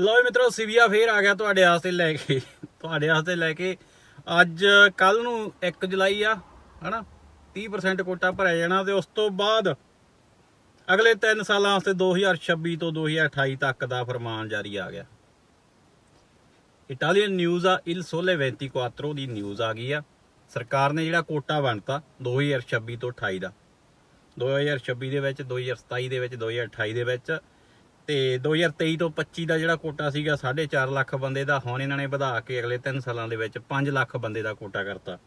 ਲਓ ਜੀ ਮਿੱਤਰੋ ਸਿਵਿਆ ਫੇਰ ਆ ਗਿਆ ਤੁਹਾਡੇ ਵਾਸਤੇ ਲੈ ਕੇ। ਤੁਹਾਡੇ ਵਾਸਤੇ ਲੈ ਕੇ ਅੱਜ, ਕੱਲ ਨੂੰ 1 ਜੁਲਾਈ ਆ, ਹਨਾ? 30% ਕੋਟਾ ਭਰਿਆ ਜਾਣਾ ਤੇ ਉਸ ਤੋਂ ਬਾਅਦ ਅਗਲੇ 3 ਸਾਲਾਂ ਵਾਸਤੇ 2026 ਤੋਂ 2028 ਤੱਕ ਦਾ ਫਰਮਾਨ ਜਾਰੀ ਆ ਗਿਆ। ਇਟਾਲੀਅਨ ਨਿਊਜ਼ ਆ, ਇਲ ਸੋਲੇ 24 ਦੀ ਨਿਊਜ਼ ਆ ਗਈ ਆ। ਸਰਕਾਰ ਨੇ ਜਿਹੜਾ ਕੋਟਾ ਵੰਡਤਾ 2026 ਤੋਂ 28 ਦਾ। 2026 ਦੇ ਵਿੱਚ 2027 ਦੇ ਵਿੱਚ 2028 ਦੇ ਵਿੱਚ ਤੇ 2023 ਤੋਂ 25 ਦਾ ਜਿਹੜਾ ਕੋਟਾ ਸੀਗਾ 4.5 ਲੱਖ ਬੰਦੇ ਦਾ, ਹੁਣ ਇਹਨਾਂ ਨੇ ਵਧਾ ਕੇ ਅਗਲੇ 3 ਸਾਲਾਂ ਦੇ ਵਿੱਚ 5 ਲੱਖ ਬੰਦੇ ਦਾ ਕੋਟਾ ਕਰਤਾ।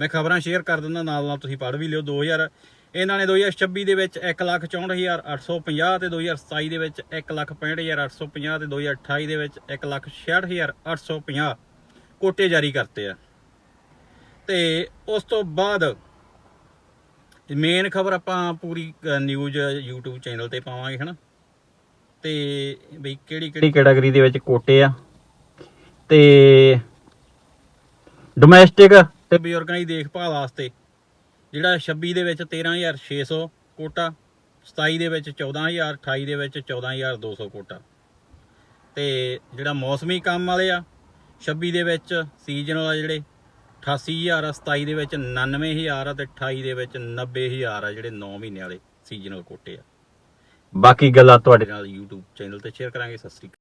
ਮੈਂ ਖਬਰਾਂ ਸ਼ੇਅਰ ਕਰ ਦਿੰਦਾ, ਨਾਲ ਨਾਲ ਤੁਸੀਂ ਪੜ੍ਹ ਵੀ ਲਿਓ। 2000 ਇਹਨਾਂ ਨੇ 2026 ਦੇ ਵਿੱਚ 164850 ਤੇ 2027 ਦੇ ਵਿੱਚ 165850 ਤੇ 2028 ਦੇ ਵਿੱਚ 166850 ਕੋਟੇ ਜਾਰੀ ਕਰਤੇ ਆ। ਤੇ ਉਸ ਤੋਂ ਬਾਅਦ ਮੇਨ ਖਬਰ ਆਪਾਂ ਪੂਰੀ ਨਿਊਜ਼, YouTube ਚੈਨਲ ਤੇ ਪਾਵਾਂਗੇ, ਹਨਾ? ਤੇ ਬਈ ਕਿਹੜੀ ਕਿਹੜੀ ਕੈਟਾਗਰੀ ਦੇ ਵਿੱਚ ਕੋਟੇ ਆ? ਤੇ ਡੋਮੈਸਟਿਕ ਤੇ ਬਜ਼ੁਰਗਾਂ ਦੀ ਦੇਖਭਾਲ ਵਾਸਤੇ ਜਿਹੜਾ 26 ਦੇ ਵਿੱਚ 13600 ਕੋਟਾ 27 ਦੇ ਵਿੱਚ 14000 28 ਦੇ ਵਿੱਚ 14200 ਕੋਟਾ। ਤੇ ਜਿਹੜਾ ਮੌਸਮੀ ਕੰਮ ਵਾਲੇ ਆ 26 ਦੇ ਵਿੱਚ ਸੀਜ਼ਨਲ ਆ ਜਿਹੜੇ 88000 ਆ 27 ਦੇ ਵਿੱਚ 99000 ਆ ਤੇ 28 ਦੇ ਵਿੱਚ 90000 ਆ ਜਿਹੜੇ 9 ਮਹੀਨੇ ਵਾਲੇ ਸੀਜ਼ਨਲ ਕੋਟੇ ਆ। ਬਾਕੀ ਗੱਲਾਂ ਤੁਹਾਡੇ ਨਾਲ YouTube ਚੈਨਲ ਤੇ ਸ਼ੇਅਰ ਕਰਾਂਗੇ ਸਤਿ ਸ੍ਰੀ ਅਕਾਲ।